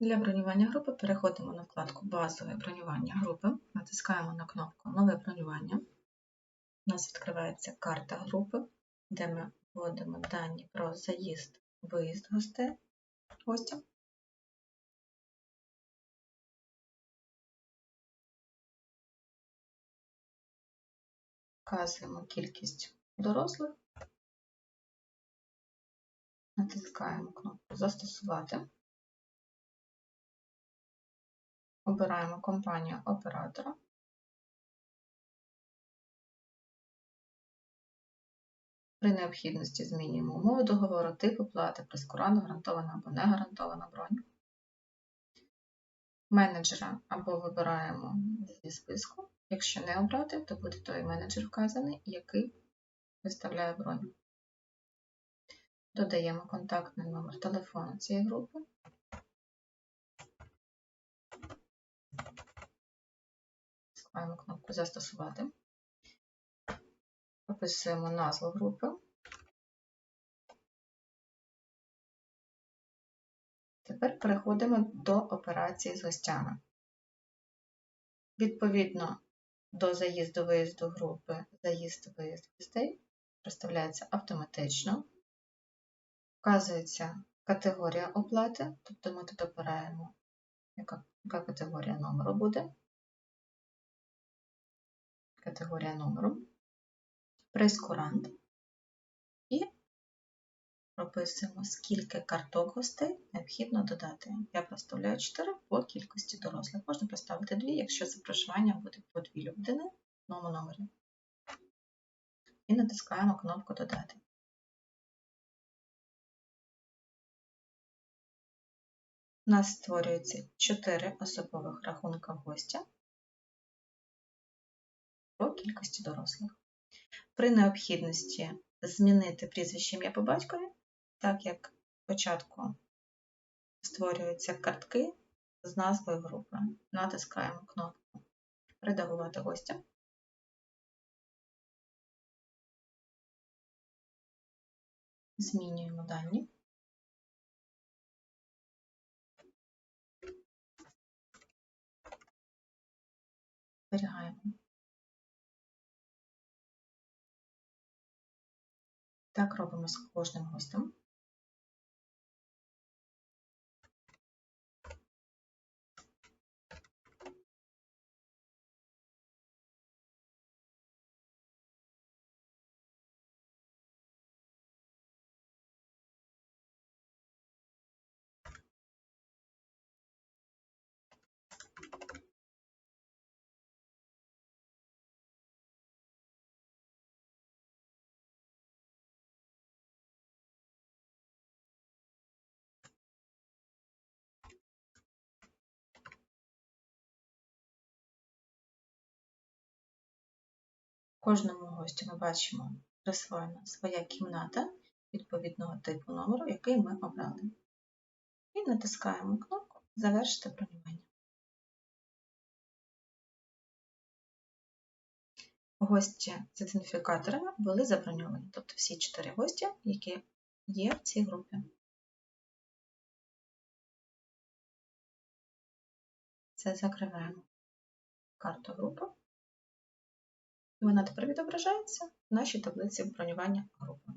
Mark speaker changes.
Speaker 1: Для бронювання групи переходимо на вкладку Базове бронювання групи, натискаємо на кнопку Нове бронювання. У нас відкривається карта групи, де ми вводимо дані про заїзд, виїзд гостей, гостя. Вказуємо кількість дорослих, натискаємо кнопку Застосувати. Обираємо компанію оператора. При необхідності змінюємо умови договору, тип оплати, прескурант, гарантована або не гарантована бронь. Менеджера або вибираємо зі списку. Якщо не обрати, то буде той менеджер вказаний, який виставляє бронь. Додаємо контактний номер телефону цієї групи. Маємо кнопку Застосувати. Описуємо назву групи. Тепер переходимо до операції з гостями. Відповідно до заїзду-виїзду групи, заїзд-виїзд гостей проставляється автоматично. Вказується категорія оплати, тобто ми тут обираємо, яка, яка категорія номеру буде категорія номеру, прескурант і прописуємо, скільки карток гостей необхідно додати. Я проставляю 4 по кількості дорослих. Можна поставити 2, якщо за проживання буде по 2 людини в одному номері. І натискаємо кнопку Додати. У нас створюється 4 особових рахунка гостя по кількості дорослих. При необхідності змінити прізвище ім'я по батькові, так як спочатку створюються картки з назвою групи. Натискаємо кнопку Редагувати гостя. Змінюємо дані. Зберігаємо. Так робимо з кожним гостем. Кожному гостю ми бачимо присвоєна своя кімната відповідного типу номеру, який ми обрали. І натискаємо кнопку Завершити бронювання. Гості з ідентифікаторами були заброньовані, тобто всі чотири гості, які є в цій групі. Це закриваємо карту групи. Вона тепер відображається в нашій таблиці бронювання групи.